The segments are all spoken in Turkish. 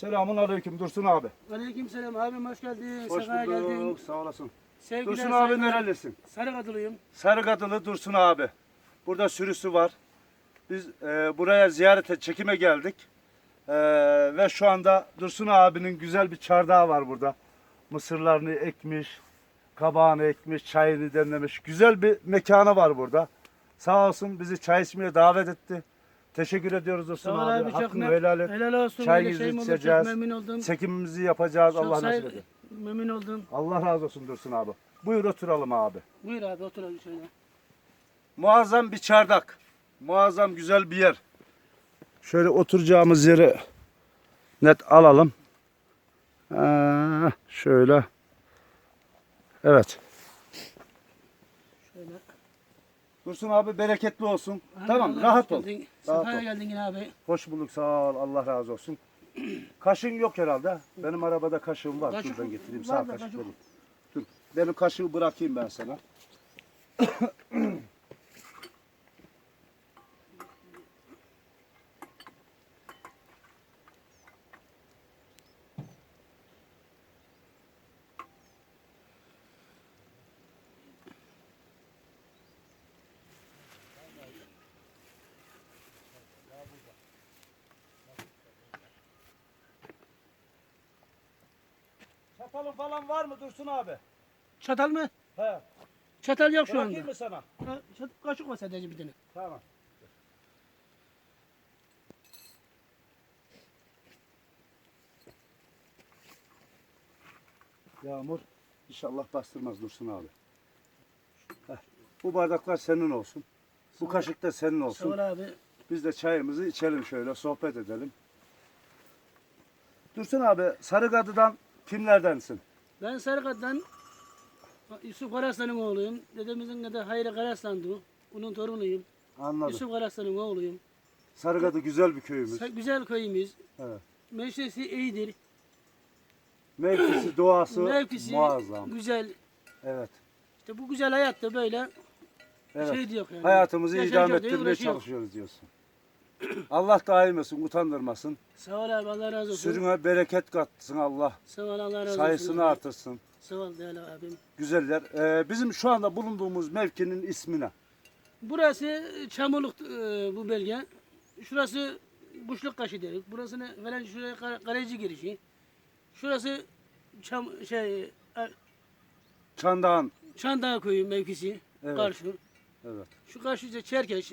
Selamun aleyküm Dursun abi. Aleykümselam abim hoş geldin. Hoş Sefa geldin. bulduk. Sağ olasın. Sevgiler, Dursun abi nerelisin? Sarıkadılıyım. Sarıkadılı Dursun abi. Burada sürüsü var. Biz e, buraya ziyarete, çekime geldik. E, ve şu anda Dursun abinin güzel bir çardağı var burada. Mısırlarını ekmiş, kabağını ekmiş, çayını demlemiş. Güzel bir mekanı var burada. Sağ olsun bizi çay içmeye davet etti. Teşekkür ediyoruz Dursun Sağ ol abi. abi çok Hakkını mem- helal et. Helal olsun. Çay Öyle şeyim olur, çok içeceğiz. memnun oldum. Çekimimizi yapacağız. Çok Allah say- nasip eder. Memnun oldum. Allah razı olsun Dursun abi. Buyur oturalım abi. Buyur abi oturalım şöyle. Muazzam bir çardak. Muazzam güzel bir yer. Şöyle oturacağımız yeri net alalım. Ee, şöyle. Evet. Şöyle. Dursun abi bereketli olsun. Abi, tamam Allah rahat ol. geldin. Rahat Sefaya ol. geldin yine abi. Hoş bulduk sağ ol. Allah razı olsun. Kaşın yok herhalde. Benim arabada kaşığım var. Kaşık Şuradan getireyim. Sağ kaşık. Dur. Benim kaşığı bırakayım ben sana. Çatalın falan var mı Dursun abi? Çatal mı? He. Çatal yok şu Bırakayım anda. mı sana? Ha, çat- Kaşık var sadece bir tane. Tamam. Yağmur inşallah bastırmaz Dursun abi. Heh, Bu bardaklar senin olsun. Bu kaşık da senin olsun. ol abi. Biz de çayımızı içelim şöyle sohbet edelim. Dursun abi Sarıkadı'dan kimlerdensin? Ben Sarıkad'dan Yusuf Karaslan'ın oğluyum. Dedemizin adı Hayri Karaslan'dı. Onun torunuyum. Anladım. Yusuf Karaslan'ın oğluyum. Sarıkadı güzel bir köyümüz. Sa- Güzel köyümüz. Evet. Meşresi iyidir. Mevkisi, doğası Mevkisi muazzam. güzel. Evet. İşte bu güzel hayatta böyle Evet. şey diyor yani. Hayatımızı Yaşayacak idame diye ettirmeye uğraşıyor. çalışıyoruz diyorsun. Allah daim etsin, utandırmasın. Sağ ol abi Allah razı olsun. Sürüne bereket katsın Allah. Sağ ol Allah razı olsun. Sayısını artırsın. Sağ ol değerli abim. Güzeller. Ee, bizim şu anda bulunduğumuz mevkinin ismi ne? Burası Çamurluk e, bu bölge. Şurası Kuşluk Kaşı dedik. Burası ne? Falan şuraya Kar- Kaleci girişi. Şurası Çam şey e, Çandağın. Çandağ köyü mevkisi. Evet. Karşı. Evet. Şu karşıca Çerkeş.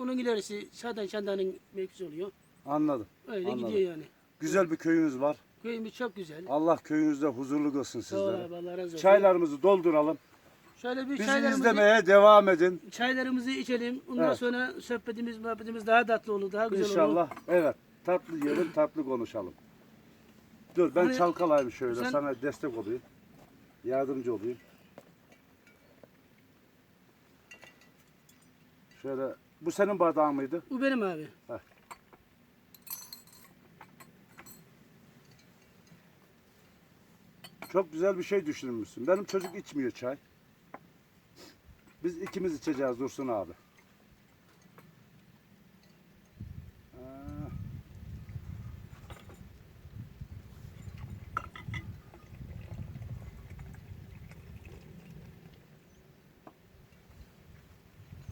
Onun ilerisi zaten Çandağ'ın mevkisi oluyor. Anladım. Öyle Anladım. gidiyor yani. Güzel bir köyünüz var. Köyümüz çok güzel. Allah köyünüzde huzurlu kılsın Sağ ol sizlere. Allah razı olsun. Çaylarımızı dolduralım. Şöyle bir Bizi çaylarımızı, izlemeye devam edin. çaylarımızı içelim. Ondan Evet. sonra sohbetimiz, muhabbetimiz daha tatlı olur, daha güzel olur. İnşallah. Evet. Tatlı yiyelim, tatlı konuşalım. Dur ben Hani çalkalayayım şöyle. sen- Sana destek olayım. Yardımcı olayım. Şöyle. Bu senin bardağın mıydı? Bu benim abi. Çok güzel bir şey düşünmüşsün. Benim çocuk içmiyor çay. Biz ikimiz içeceğiz Dursun abi.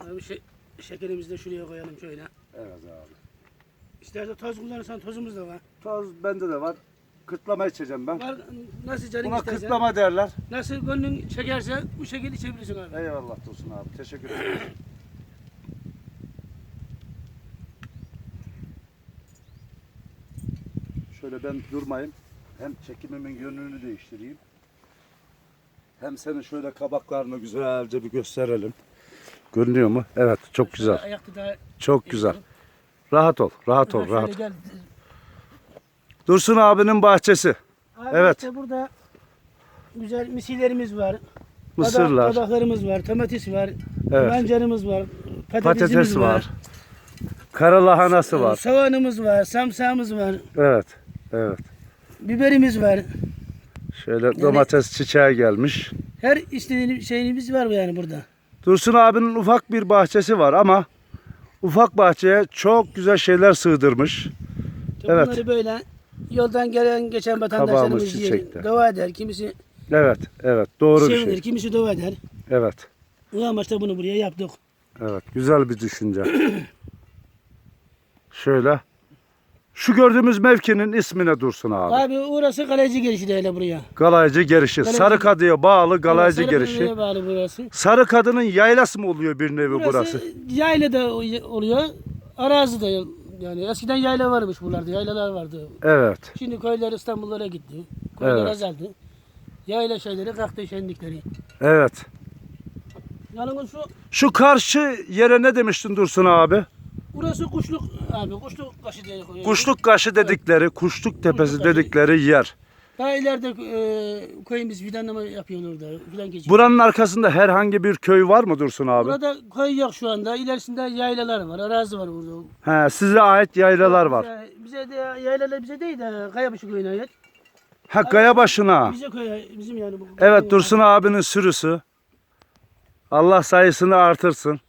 Abi şey, şekerimizi de şuraya koyalım şöyle. Evet abi. İstersen toz kullanırsan tozumuz da var. Toz bende de var. Kırtlama içeceğim ben. Var nasıl canın Buna istersen. kırtlama derler. Nasıl gönlün çekerse bu şekilde içebilirsin abi. Eyvallah Dursun abi. Teşekkür ederim. Şöyle ben durmayayım. Hem çekimimin yönünü değiştireyim. Hem senin şöyle kabaklarını güzelce bir gösterelim. Görünüyor mu? Evet, çok Şöyle güzel. Ayakta daha Çok güzel. Rahat ol, rahat ol, Şöyle rahat. gel. Dursun abinin bahçesi. Abi Evet. işte burada güzel misillerimiz var. Mısırlar. Kabak, kabaklarımız var, domates var, Evet. mancarımız var, patatesimiz Patates var. var. Kara lahanası var. Soğanımız var, samsağımız var, Evet. Evet. biberimiz var. Şöyle domates çiçeği gelmiş. Her istediğimiz şeyimiz var yani burada. Dursun abinin ufak bir bahçesi var ama ufak bahçeye çok güzel şeyler sığdırmış. İşte Evet. Bunları böyle Yoldan gelen geçen vatandaşlarımız çiçekte. dua eder. Kimisi Evet, evet. Doğru bir sevinir, şey. kimisi dua eder. Evet. O amaçla bunu buraya yaptık. Evet, güzel bir düşünce. Şöyle. Şu gördüğümüz mevkinin ismi ne Dursun abi? Abi orası kaleci girişi değil buraya. Galaycı Gerişi. Galaycı- Sarıkadı'ya bağlı Galaycı Evet, Gerişi. Sarıkaya'ya bağlı burası. Sarıkadı'nın yaylası mı oluyor bir nevi burası? Burası yayla da oluyor. Arazi de yani eskiden yayla varmış buralarda. Yaylalar vardı. Evet. Şimdi köyler İstanbullara gitti. Köyler Evet. azaldı. Yayla şeyleri kalktı şenlikleri. Evet. Yalnız şu Şu karşı yere ne demiştin Dursun abi? Burası kuşluk abi kuşluk kaşı diye. Kuşluk Kaşı dedikleri, Kuşluk Tepesi Kuşluk Kaşı. dedikleri yer. Daha ileride e, köyümüz fidanlama yapıyorlar orada. Fidan geçiyor. Buranın arkasında herhangi bir köy var mı Dursun abi? Burada köy yok şu anda. İlerisinde yaylalar var. Arazi var burada. He, size ait yaylalar var. Bize, bize de yaylalar bize değil de Kayabaşı köyüne ait. Ha Gaya başına. Bize köy bizim yani. bu- Evet Dursun abinin sürüsü. Allah sayısını artırsın.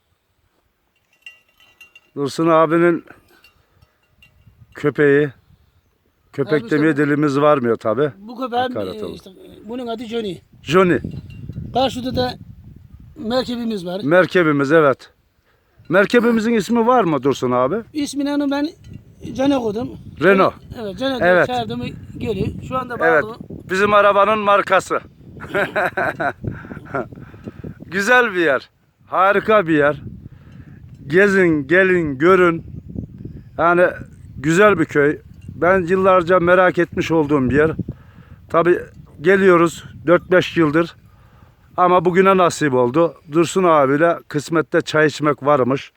Dursun abinin köpeği. Köpek Abi demeye dilimiz varmıyor tabi. Bu köpeğin e, işte, bunun adı Johnny. Johnny. Karşıda da merkebimiz var. Merkebimiz evet. Merkebimizin ismi var mı Dursun abi? İsmini onu ben Can'a koydum. Renault. Evet Can'a evet. çağırdım geliyor. Şu anda bağlı. Evet. Bizim arabanın markası. Güzel bir yer. Harika bir yer. Gezin, gelin, görün. Yani güzel bir köy. Ben yıllarca merak etmiş olduğum bir yer. Tabi geliyoruz 4-5 yıldır. Ama bugüne nasip oldu. Dursun abiyle kısmette çay içmek varmış.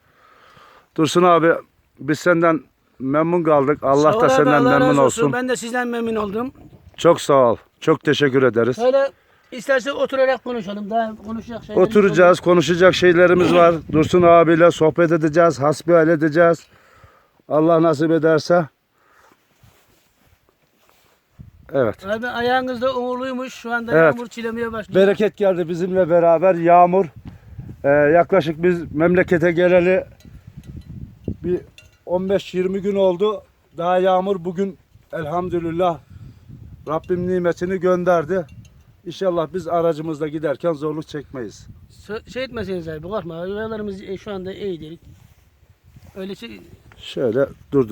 Dursun abi biz senden memnun kaldık. Allah da senden memnun olsun. Ben de sizden memnun oldum. Çok sağ ol. Çok teşekkür ederiz. Şöyle isterse oturarak konuşalım. Daha konuşacak şeyler Oturacağız, konuşacak şeylerimiz var. Dursun abiyle sohbet edeceğiz, hasbihal edeceğiz. Allah nasip ederse. Evet. Abi ayağınızda uğurluymuş. Şu anda Evet. yağmur çilemeye başlıyor. Bereket geldi bizimle beraber. Yağmur. Ee, yaklaşık biz memlekete geleli bir 15-20 gün oldu. Daha yağmur bugün elhamdülillah Rabbim nimetini gönderdi. İnşallah biz aracımızla giderken zorluk çekmeyiz. Sö- Şey etmeseniz abi korkma. Yollarımız e, şu anda iyidir. Öyle şey Şöyle durdur